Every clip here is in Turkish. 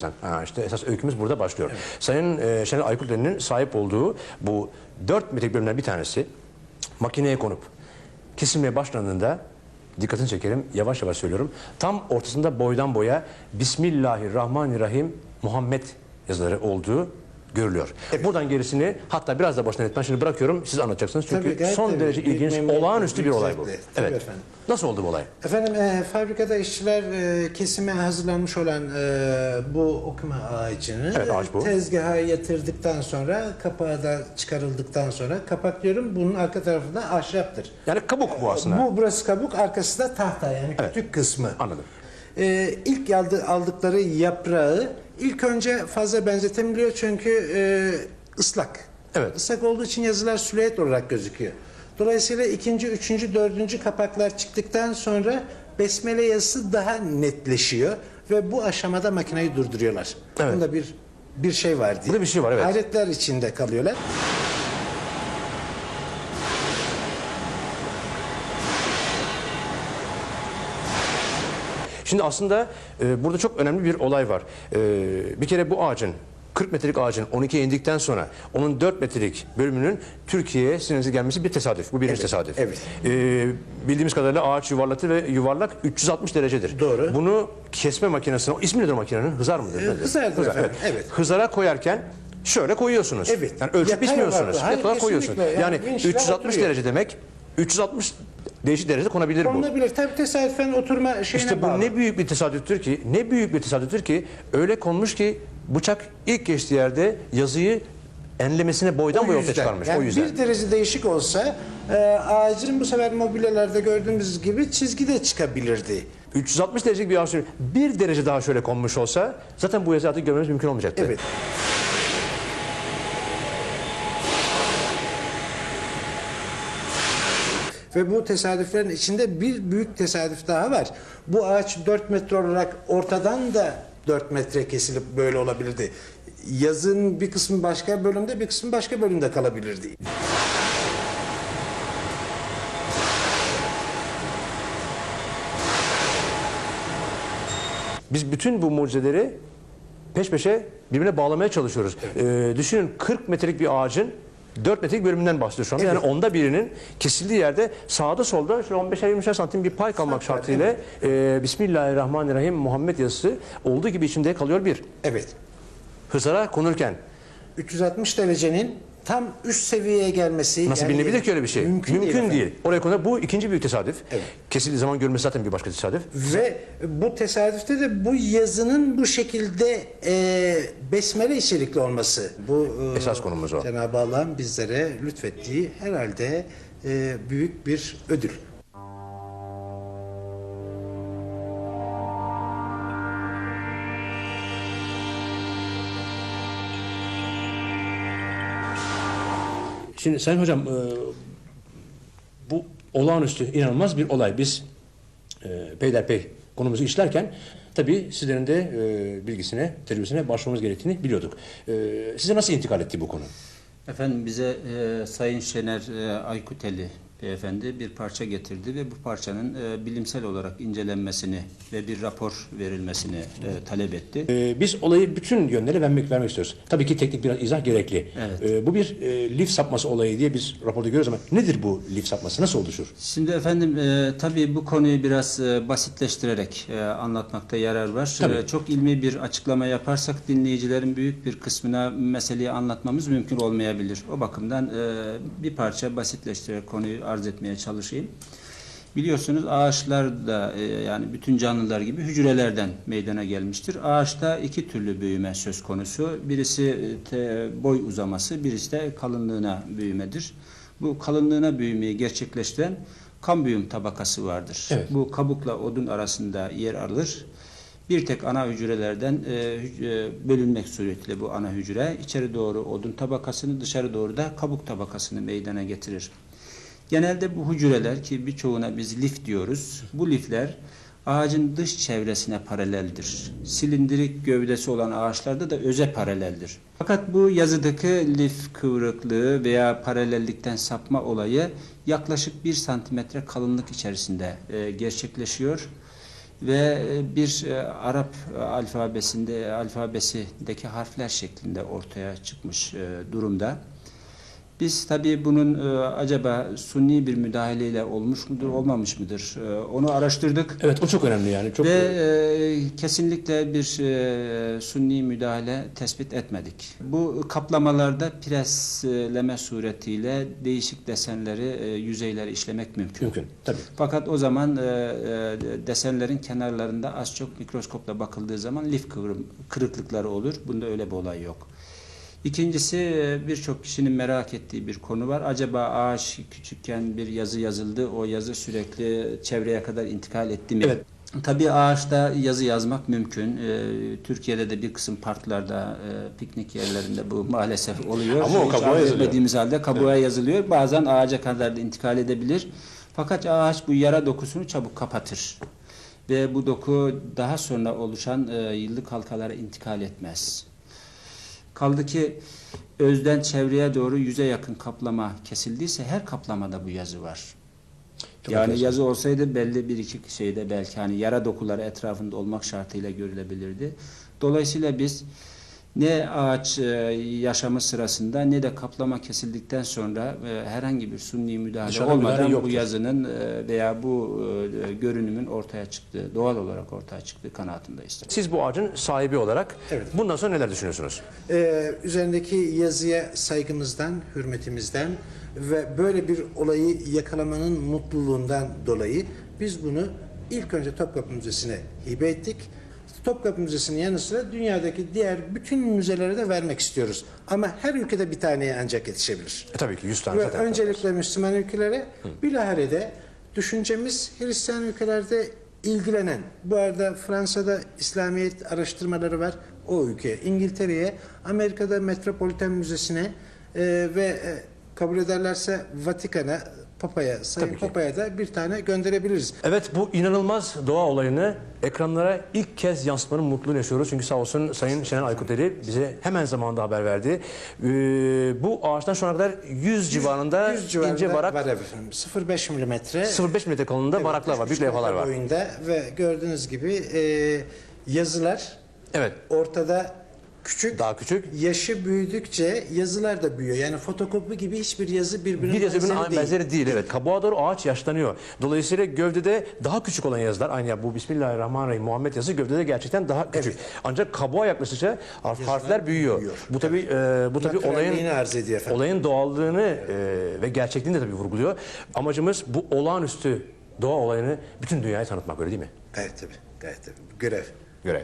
Ha, işte esas öykümüz burada başlıyor. Sayın e, Şener Aykutlu'nun sahip olduğu bu 4 metrelik bölümden bir tanesi makineye konup kesilmeye başlandığında dikkatini çekerim yavaş yavaş söylüyorum. Tam ortasında boydan boya Bismillahirrahmanirrahim Muhammed yazıları olduğu görülüyor. Buradan gerisini hatta biraz da baştan etmen şimdi bırakıyorum siz anlatacaksınız. Çünkü Tabii, son tabii. derece ilginç, memnuniyetle, olağanüstü bir olay bu. Tabii Evet. efendim. Nasıl oldu bu olay? Efendim e, fabrikada işçiler e, kesime hazırlanmış olan e, bu okuma ağacını Evet, ağaç bu. tezgaha yatırdıktan sonra kapağı da çıkarıldıktan sonra kapak diyorum bunun arka tarafında ahşaptır. Yani kabuk bu aslında. Bu burası kabuk arkası da tahta yani küçük kısmı. Anladım. E, ilk aldı, aldıkları yaprağı ilk önce fazla benzetemiliyor çünkü e, ıslak. Evet. Islak olduğu için yazılar süleyet olarak gözüküyor. Dolayısıyla ikinci, üçüncü, dördüncü kapaklar çıktıktan sonra besmele yazısı daha netleşiyor ve bu aşamada makineyi durduruyorlar. Evet. Bunda bir bir şey var diye. Burada bir şey var, evet. Hayretler içinde kalıyorlar. Şimdi aslında e, burada çok önemli bir olay var. E, bir kere bu ağacın 40 metrelik ağacın 12'ye indikten sonra onun 4 metrelik bölümünün Türkiye'ye sinirinize gelmesi bir tesadüf. Bu birinci Evet, tesadüf. evet. E, bildiğimiz kadarıyla ağaç yuvarlatı ve yuvarlak 360 derecedir. Doğru. Bunu kesme makinesine, ismi nedir makinenin? Hızar mıdır? nedir? hızardır efendim, evet. Hızara koyarken şöyle koyuyorsunuz. Evet. Yani ölçüp Yatay biçmiyorsunuz. Yatay koyuyorsunuz. Yani, Yani vinçler 360 oturuyor. derece demek 360 değişik derece konabilir bu. Konulabilir. Tabii tesadüfen oturma şeyine İşte bu bağlı. ne büyük bir tesadüftür ki, ne büyük bir tesadüftür ki öyle konmuş ki bıçak ilk geçtiği yerde yazıyı enlemesine boydan boya ortaya çıkarmış. Yani o yüzden. bir derece değişik olsa e, ağacın bu sefer mobilyalarda gördüğümüz gibi çizgi de çıkabilirdi. 360 derecelik bir ağaç bir derece daha şöyle konmuş olsa zaten bu yazıyı artık görmemiz mümkün olmayacaktı. Evet. Ve bu tesadüflerin içinde bir büyük tesadüf daha var. Bu ağaç 4 metre olarak ortadan da 4 metre kesilip böyle olabilirdi. Yazın bir kısmı başka bölümde bir kısmı başka bölümde kalabilirdi. Biz bütün bu mucizeleri peş peşe birbirine bağlamaya çalışıyoruz. Ee, düşünün 40 metrelik bir ağacın 4 metrelik bölümünden bahsediyoruz şu anda. Yani onda birinin kesildiği yerde sağda solda şöyle 15'er 20'şer santim bir pay kalmak şartıyla e, Bismillahirrahmanirrahim Muhammed yazısı olduğu gibi içinde kalıyor bir. Evet. Hızara konurken 360 derecenin tam üst seviyeye gelmesi Nasıl yani bilinebilir ki öyle bir şey? Mümkün, değil. değil. efendim. Oraya konuda bu ikinci büyük tesadüf. Evet. Kesildiği zaman görmesi zaten bir başka tesadüf. Ve bu tesadüfte de bu yazının bu şekilde e, besmele içerikli olması. Bu e, Esas konumuz o. Cenab-ı Allah'ın bizlere lütfettiği herhalde e, büyük bir ödül. Şimdi Sayın Hocam e, bu olağanüstü inanılmaz bir olay. Biz e, peyderpey konumuzu işlerken tabii sizlerin de e, bilgisine, tecrübesine başvurmamız gerektiğini biliyorduk. E, size nasıl intikal etti bu konu? Efendim bize e, Sayın Şener e, Aykuteli beyefendi bir parça getirdi ve bu parçanın e, bilimsel olarak incelenmesini ve bir rapor verilmesini e, talep etti. E, biz olayı bütün yönlere vermek, vermek istiyoruz. Tabii ki teknik biraz izah gerekli. Evet. E, bu bir e, lif sapması olayı diye biz raporda görüyoruz ama nedir bu lif sapması? Nasıl oluşur? Şimdi efendim e, tabii bu konuyu biraz e, basitleştirerek e, anlatmakta yarar var. Tabii. E, çok ilmi bir açıklama yaparsak dinleyicilerin büyük bir kısmına meseleyi anlatmamız mümkün olmayabilir. O bakımdan e, bir parça basitleştirerek konuyu arz etmeye çalışayım. Biliyorsunuz ağaçlar da e, yani bütün canlılar gibi hücrelerden meydana gelmiştir. Ağaçta iki türlü büyüme söz konusu. Birisi e, te- boy uzaması, birisi de kalınlığına büyümedir. Bu kalınlığına büyümeyi gerçekleştiren kambiyum tabakası vardır. Evet. Bu kabukla odun arasında yer alır. Bir tek ana hücrelerden e, hüc- e, bölünmek suretiyle bu ana hücre içeri doğru odun tabakasını, dışarı doğru da kabuk tabakasını meydana getirir. Genelde bu hücreler ki birçoğuna biz lif diyoruz. Bu lifler ağacın dış çevresine paraleldir. Silindirik gövdesi olan ağaçlarda da öze paraleldir. Fakat bu yazıdaki lif kıvrıklığı veya paralellikten sapma olayı yaklaşık 1 santimetre kalınlık içerisinde e, gerçekleşiyor. ve e, bir e, Arap alfabesinde alfabesindeki harfler şeklinde ortaya çıkmış durumda. Biz tabii bunun e, acaba sunni bir müdahaleyle olmuş mudur, olmamış mıdır? E, onu araştırdık. Evet o çok önemli yani. Çok Ve e, kesinlikle bir e, sunni müdahale tespit etmedik. Bu kaplamalarda presleme suretiyle değişik desenleri, e, yüzeyleri işlemek mümkün. mümkün. Tabii. Fakat o zaman e, e, desenlerin kenarlarında az çok mikroskopla bakıldığı zaman lif kırıklıkları olur. Bunda öyle bir olay yok. İkincisi birçok kişinin merak ettiği bir konu var. Acaba ağaç küçükken bir yazı yazıldı. O yazı sürekli çevreye kadar intikal etti mi? Evet. Tabii ağaçta yazı yazmak mümkün. Ee, Türkiye'de de bir kısım parklarda, e, piknik yerlerinde bu maalesef oluyor. Ama o kabuğa yazılıyor. halde kabuğa yazılıyor. Bazen ağaca kadar da intikal edebilir. Fakat ağaç bu yara dokusunu çabuk kapatır. Ve bu doku daha sonra oluşan e, yıllık halkalara intikal etmez. Kaldı ki özden çevreye doğru yüze yakın kaplama kesildiyse her kaplamada bu yazı var. Çok yani enteresan. yazı olsaydı belli bir iki şeyde belki hani yara dokuları etrafında olmak şartıyla görülebilirdi. Dolayısıyla biz ne ağaç e, yaşamı sırasında ne de kaplama kesildikten sonra e, herhangi bir sunni müdahale Dışarıdan olmadan müdahale bu yazının e, veya bu görünümün ortaya çıktığı, doğal olarak ortaya çıktığı kanaatindeyiz. Siz bu ağacın sahibi olarak Evet. bundan sonra neler düşünüyorsunuz? Ee, üzerindeki yazıya saygımızdan, hürmetimizden ve böyle bir olayı yakalamanın mutluluğundan dolayı biz bunu ilk önce Topkapı Müzesi'ne hibe ettik. Topkapı Müzesi'nin yanı sıra dünyadaki diğer bütün müzelere de vermek istiyoruz. Ama her ülkede bir taneye ancak yetişebilir. E, tabii ki 100 tane Ve zaten. öncelikle Müslüman ülkelere bilahare de düşüncemiz Hristiyan ülkelerde ilgilenen. Bu arada Fransa'da İslamiyet araştırmaları var o ülkeye. İngiltere'ye, Amerika'da Metropolitan Müzesi'ne e, ve e, kabul ederlerse Vatikan'a, Papa'ya, Sayın Tabii ki. Papa'ya da bir tane gönderebiliriz. Evet bu inanılmaz doğa olayını ekranlara ilk kez yansıtmanın mutluluğunu yaşıyoruz. Çünkü sağ olsun Sayın Şener Aykuteri bize hemen zamanında haber verdi. Ee, bu ağaçtan şu ana kadar 100 civarında, 100 civarında ince barak, var efendim. 0,5 milimetre. 0,5 metre kalınlığında baraklar var, büyük levhalar var. Boyunda ve gördüğünüz gibi e, yazılar Evet, ortada küçük daha küçük. Yaşı büyüdükçe yazılar da büyüyor. Yani fotokopi gibi hiçbir yazı birbirine Bir yazı birbirine benzeri değil. benzeri değil. Evet. Kabuğa doğru ağaç yaşlanıyor. Dolayısıyla gövdede daha küçük olan yazılar aynı ya bu Bismillahirrahmanirrahim Muhammed yazısı gövdede gerçekten daha küçük. Ancak kabuğa yaklaştıkça harf- harfler büyüyor. büyüyor. Bu tabii e, bu tabii Naturalliğini olayın arz ediyor efendim. olayın doğallığını e, ve gerçekliğini de tabii vurguluyor. Amacımız bu olağanüstü doğa olayını bütün dünyaya tanıtmak öyle değil mi? Gayet tabii. Gayet tabii. Görev. Görev.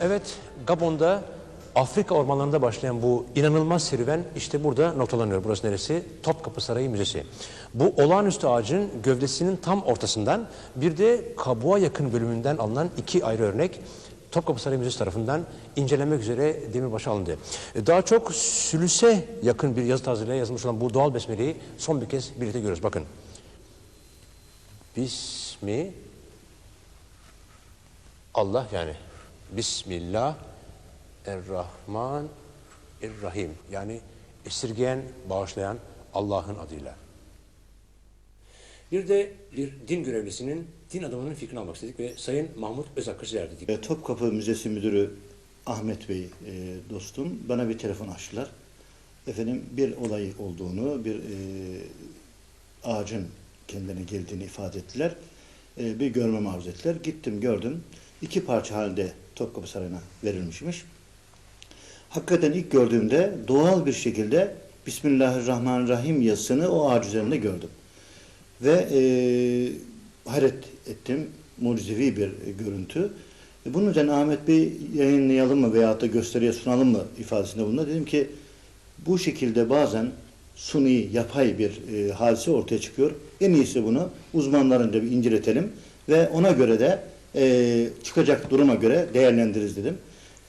Evet, Gabon'da Afrika ormanlarında başlayan bu inanılmaz serüven işte burada noktalanıyor. Burası neresi? Topkapı Sarayı Müzesi. Bu olağanüstü ağacın gövdesinin tam ortasından bir de kabuğa yakın bölümünden alınan iki ayrı örnek Topkapı Sarayı Müzesi tarafından incelenmek üzere demirbaşı alındı. E, Daha çok sülüse yakın bir yazı tarzıyla yazılmış olan bu doğal besmeleyi son bir kez birlikte görüyoruz. Bakın. Bismi Allah yani Bismillah Errahman Errahim yani esirgeyen, bağışlayan Allah'ın adıyla. Bir de bir din görevlisinin, din adamının fikrini almak istedik ve Sayın Mahmut Özakkırcı dedik. Topkapı Müzesi Müdürü Ahmet Bey e, dostum bana bir telefon açtılar. Efendim bir olay olduğunu, bir e, ağacın kendine geldiğini ifade ettiler. E, bir görmemi arzu ettiler. Gittim gördüm. İki parça halde Topkapı Sarayı'na verilmişmiş. Hakikaten ilk gördüğümde doğal bir şekilde Bismillahirrahmanirrahim yazısını o ağaç üzerinde gördüm. Ve e, hayret ettim. Mucizevi bir e, görüntü. E, bunun üzerine Ahmet Bey yayınlayalım mı veyahut da gösteriye sunalım mı ifadesinde bulundu. Dedim ki bu şekilde bazen suni, yapay bir e, hadise ortaya çıkıyor. En iyisi bunu uzmanlarınca bir inceletelim ve ona göre de e, çıkacak duruma göre değerlendiririz dedim.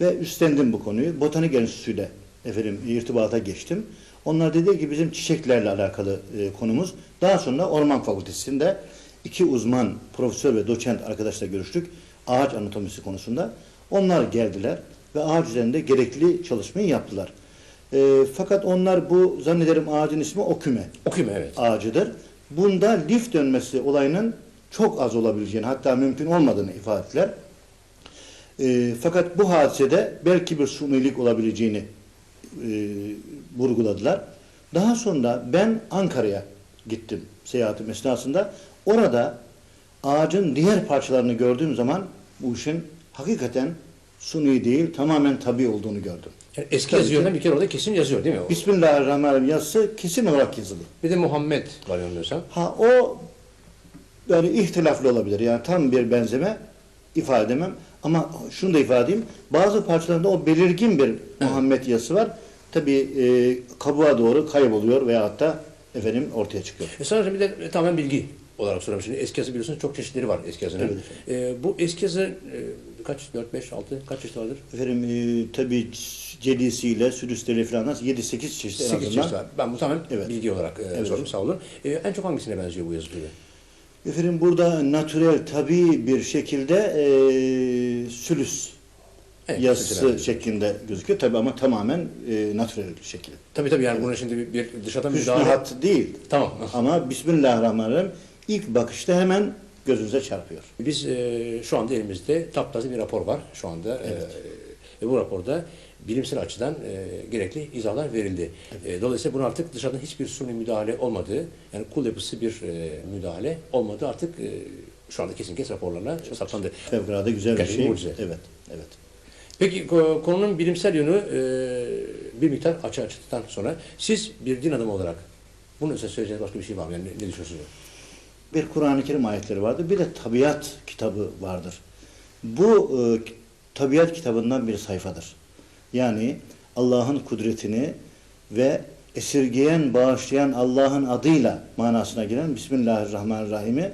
Ve üstlendim bu konuyu. Botanik Enstitüsü'yle efendim irtibata geçtim. Onlar dedi ki bizim çiçeklerle alakalı e, konumuz. Daha sonra Orman Fakültesi'nde iki uzman, profesör ve doçent arkadaşla görüştük. Ağaç anatomisi konusunda. Onlar geldiler ve ağaç üzerinde gerekli çalışmayı yaptılar. E, fakat onlar bu zannederim ağacın ismi oküme Okuyayım evet. ağacıdır. Bunda lif dönmesi olayının çok az olabileceğini hatta mümkün olmadığını ifade ettiler. E, fakat bu hadisede belki bir sunilik olabileceğini e, vurguladılar. Daha sonra ben Ankara'ya gittim seyahatim esnasında. Orada ağacın diğer parçalarını gördüğüm zaman bu işin hakikaten suni değil tamamen tabi olduğunu gördüm. Yani eski Tabii yazı ki. bir kere orada kesin yazıyor değil mi? O? Bismillahirrahmanirrahim yazısı kesin olarak yazılı. Bir de Muhammed var yanılmıyorsam. Ha o yani ihtilaflı olabilir. Yani tam bir benzeme ifade edemem. Ama şunu da ifade edeyim. Bazı parçalarında o belirgin bir Muhammed yazısı var. Tabi e, kabuğa doğru kayboluyor veyahut da efendim ortaya çıkıyor. E sonra bir de tamamen bilgi olarak soruyorum. Şimdi eski yazı biliyorsunuz çok çeşitleri var eski yazının. Evet E, bu eski yazı e, kaç? 4, 5, 6 kaç çeşit vardır? Efendim e, tabi celisiyle, sürüsleri falan 7-8 çeşit en 8 azından. çeşit var. Ben bu tamamen Evet. bilgi olarak e, Evet. sordum sağ olun. E, en çok hangisine benziyor bu yazı türü? Efendim burada natürel, tabi bir şekilde e, sülüs Evet, yazısı sülüs. şeklinde gözüküyor. Tabi ama tamamen e, natürel şekilde. Tabii tabii yani bunun şimdi bir, bir dışarıdan müdahale... hat değil. Tamam. Ama Bismillahirrahmanirrahim ilk bakışta hemen gözünüze çarpıyor. Biz e, şu anda elimizde taptaze bir rapor var şu anda. E, ve bu raporda bilimsel açıdan e, gerekli izahlar verildi. E, dolayısıyla bunun artık dışarıdan hiçbir suni müdahale olmadığı, yani kul yapısı bir e, müdahale olmadığı artık e, şu anda kesin kes raporlarla saptandı. Fevkalade güzel bir şey. mucize. Evet, evet. Peki ko- konunun bilimsel yönü e, bir miktar açığa çıktıktan sonra siz bir din adamı olarak bunun üzerine söyleyeceğiniz başka bir şey var mı? Yani ne, ne düşünüyorsunuz? Bir Kur'an-ı Kerim ayetleri vardır. Bir de tabiat kitabı vardır. Bu e, tabiat kitabından bir sayfadır. Yani Allah'ın kudretini ve esirgeyen, bağışlayan Allah'ın adıyla manasına giren Bismillahirrahmanirrahim'i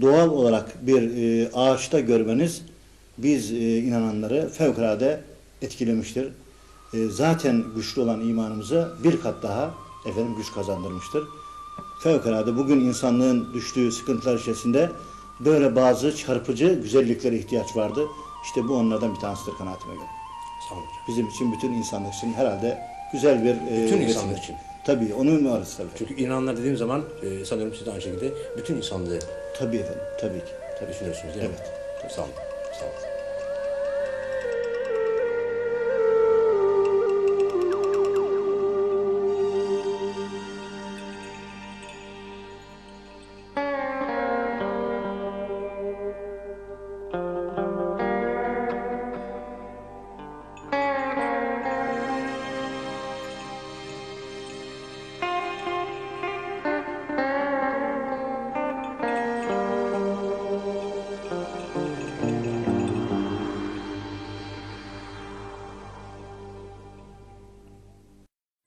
doğal olarak bir e, ağaçta görmeniz biz e, inananları fevkalade etkilemiştir. E, zaten güçlü olan imanımıza bir kat daha efendim güç kazandırmıştır. Fevkalade bugün insanlığın düştüğü sıkıntılar içerisinde böyle bazı çarpıcı güzelliklere ihtiyaç vardı. İşte bu onlardan bir tanesidir kanaatime göre. Sağ olun hocam. Bizim için, bütün insanlık için herhalde güzel bir... e, Bütün insanlık için. Tabii, onun varız tabii. Çünkü inananlar dediğim zaman e, sanıyorum siz de aynı şekilde bütün insanlığı Tabii efendim, tabii ki. tabii düşünüyorsunuz değil mi? Evet. Sağ olun. Sağ olun.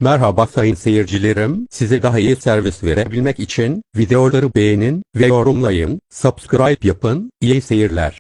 Merhaba sayın seyircilerim, size daha iyi servis verebilmek için videoları beğenin ve yorumlayın, subscribe yapın, iyi seyirler.